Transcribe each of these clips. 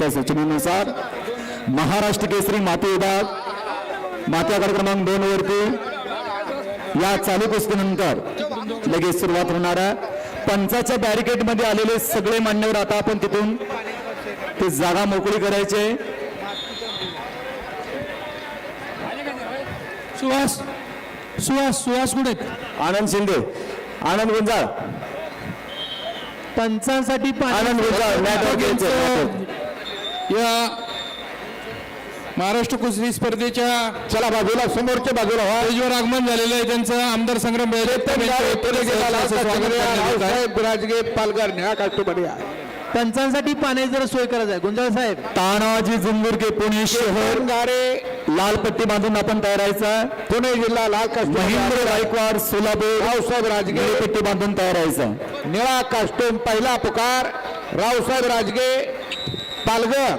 यांच्या सूचनेनुसार महाराष्ट्र केसरी माते विभाग माते आघाडी क्रमांक दोन वरती या चालू कुस्तीनंतर लगेच सुरुवात होणार आहे. पंचाच्या बॅरिकेडमध्ये आलेले सगळे मान्यवर आता आपण तिथून ते जागा मोकळी करायचे. सुहास सुहास सुहास कुठे आनंद शिंदे आनंद गुंजाळ. पंचांसाठी आनंद गुंजाळ या महाराष्ट्र कुस्ती स्पर्धेच्या चला बाजूला समोरच्या बाजूला स्टेजवर आगमन झालेलं आहे. त्यांचं आमदार संग्राम जगताप यांच्या वतीने सहर्ष स्वागत करण्यात येत आहे. राजगे पालघर निळा काष्ट बढिया पंचांसाठी पाण्याची जरा सोय करायचं आहे. गुंजाळ साहेब. तानाजी जुंगुरके पुणे शहर. गारे लाल पट्टी बांधून आपण तयारायचा आहे. पुणे जिल्हा लाल काष्ट महेंद्र गायकवाड सोलापूर. रावसाहेब राजगे. पट्टी बांधून तयारायचा आहे. निळा कास्टूम पहिला पुकार. रावसाहेब राजगे. पालघर।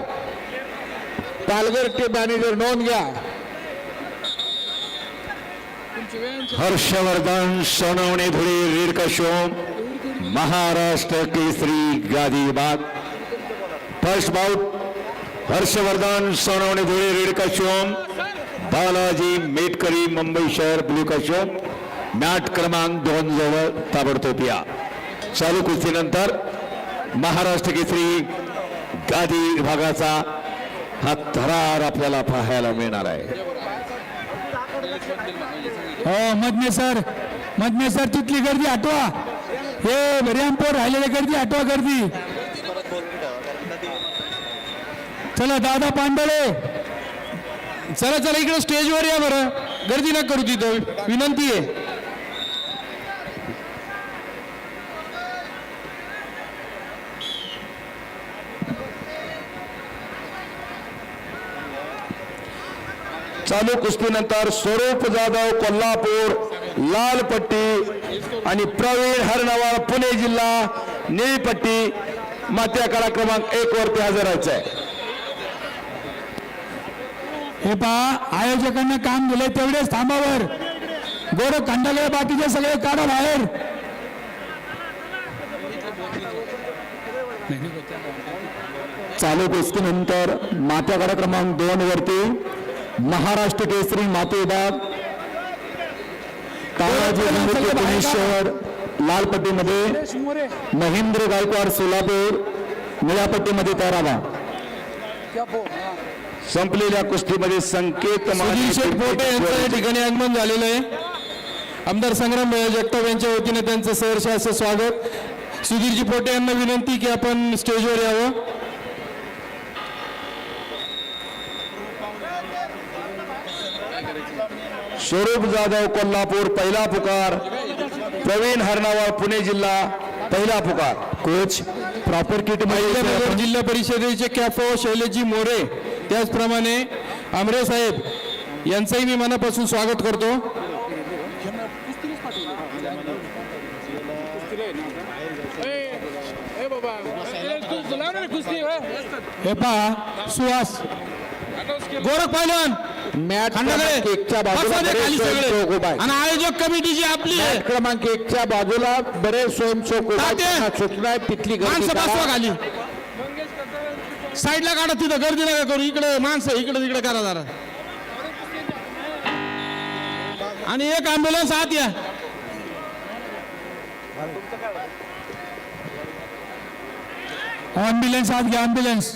पालघर टीम मॅनेजर नोंद घ्या हर्षवर्धन सोनवणे धुळे रेड कशोम महाराष्ट्र केसरी गादी विभाग first bout Harshvardhan Sonawane Dhule red कशोम Balaji Metkari, Mumbai शहर, ब्लू कशोम मॅट क्रमांक दोन जवळ ताबडतोब या। चालू कुस्तीनंतर महाराष्ट्र केसरी गादी विभागाचा हा थरार आपल्याला पाहायला मिळणार आहे. हो मधने सर. मधने सर तिथली गर्दी आठवा. हे रेमपोर राहिलेली गर्दी आठवा गर्दी. चला दादा पांडळे चला चला इकडे स्टेजवर या बरं. गर्दी ना करू तिथं. विनंती आहे. चालू कुस्तीनंतर स्वरूप जाधव कोल्हापूर लाल पट्टी आणि प्रवीण हरनवाळ पुणे जिल्हा निळी पट्टी मात्या कला क्रमांक एक वरती हजर व्हायचं आहे हे पहा आयोजकांना काम दिलंय तेवढेच थांबावर. गोड खंडाले बाकीचे सगळे काढा बाहेर. चालू कुस्तीनंतर मात्या गडा क्रमांक दोन वरती महाराष्ट्र केसरी माते विभाग तानाजी विमुक्ती पुणे शहर लाल पट्टीमध्ये महेंद्र गायकवाड सोलापूर निळ्या पट्टीमध्ये तयार व्हा संपलेल्या कुस्तीमध्ये संकेत शेठ पोटे यांचं या ठिकाणी आगमन झालेलं आहे. आमदार संग्राम जगताप यांच्या वतीने त्यांचं सहर्ष असं स्वागत. सुधीरजी पोटे यांना विनंती की आपण स्टेजवर यावं. स्वरूप जाधव कोल्हापूर पहिला पुकार. प्रवीण हरनावाळ पुणे जिल्हा पहिला पुकार. कोच प्रॉपर किट जिल्हा परिषदेचे कॅफो शैलेजी मोरे त्याचप्रमाणे आमरे साहेब यांचंही मी मनापासून स्वागत करतो. हे पहा सुहास. गोरख पहिलवान खंडागळे क्रमांक एकच्या बाजूला. आणि आयोजक कमिटी जी आपली आहे. मॅट क्रमांक एकच्या बाजूला बरेच स्वयंसेवक सूचना आहे. तिथली माणसं बसवा. खाली. साईडला काढा तिथं गर्दी नका करू. इकडे माणसं इकडे तिकडे करा जरा. आणि एक अँब्युलन्स आत या. ॲम्ब्युलन्स आत घ्या ॲम्ब्युलन्स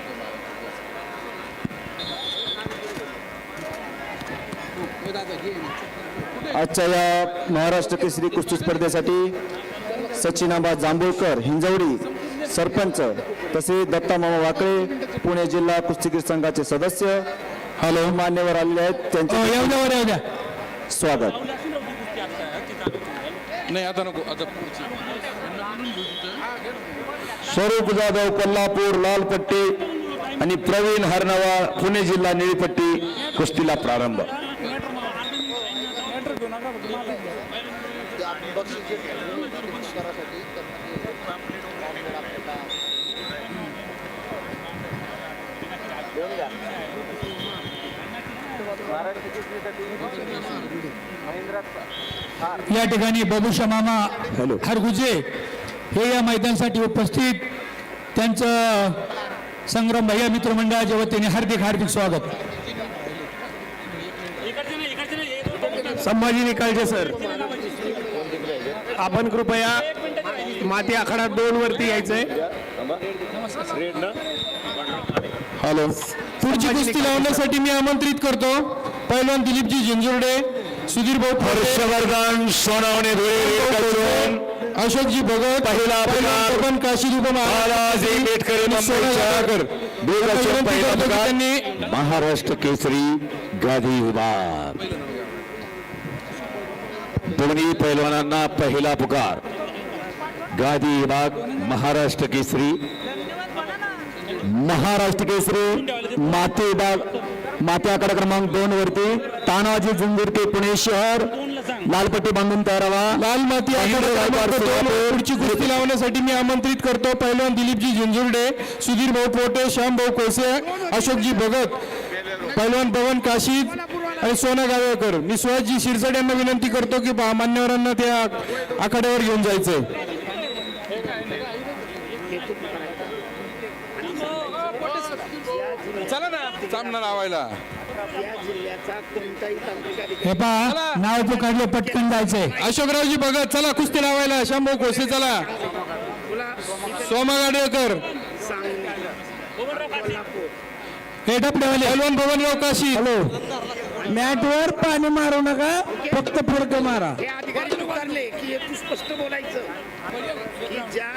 आजच्या या महाराष्ट्र केसरी कुस्ती स्पर्धेसाठी सचिनाबा जांभूळकर हिंजवडी सरपंच तसे दत्ता मामा वाकळे पुणे जिल्हा कुस्तीगीर संघाचे सदस्य हॅलो मान्यवर आलेले आहेत. हो, त्यांचे द्या स्वागत. नाही आता नको आता. स्वरूप जाधव कोल्हापूर लाल पट्टी आणि प्रवीण हरनवाळ पुणे जिल्हा निळीपट्टी कुस्तीला प्रारंभ. या ठिकाणी बाबूशा मामा हरगुजे हे या मैदानासाठी उपस्थित. त्यांचं संग्राम भैया मित्रमंडळाच्या वतीने हार्दिक हार्दिक स्वागत. संभाजी निकालचे सर. आपण कृपया माती आखाडा दोन वरती यायचंय. हॅलो. पुढची कुस्ती लावण्यासाठी मी आमंत्रित करतो. पैलवान दिलीपजी झिंजुर्डे सुधीर भाऊ हर्षवर्धन सोनावणे धुळे अशोकजी भगत पहिला पैलवान अपघात. बबन काशीदूप बालाजी बेटकरी आणि सोना मुंबईच्या गावकर. दोघांचे विनंती पहिला करतो की अपघात. त्यांनी महाराष्ट्र केसरी गादी विभाग दोन्ही पैलवानांना पहिला पुकार. गादी विभाग महाराष्ट्र केसरी. महाराष्ट्र केसरी माते विभाग माते आकडा क्रमांक दोन वरती. तानाजी जुंजुरके पुणे शहर. लालपट्टी बांधून तयार व्हा लाल माती पुढची कुस्ती लावण्यासाठी मी आमंत्रित करतो. पैलवान दिलीपजी झिंजुर्डे सुधीर भाऊ पोटे श्याम भाऊ कोसे अशोकजी भगत पैलवान पवन काशीद आणि सोना गावेकर मी सुहासजी शिरसाट यांना विनंती करतो की मान्यवरांना त्या आखाड्यावर घेऊन जायचंय. चला ना सामना लावायला. हे पहा नाव पुकारले पटकन जायचंय. अशोकरावजी भगत चला कुस्ती लावायला. शंभू कोसे चला. सोमा गाडेकर हे डबडेवाले पैलवान भवनराव काशी मॅटवर पाणी मारू नका फक्त फडकं मारा. हे अधिकारी की हे तू स्पष्ट बोलायचं. की ज्या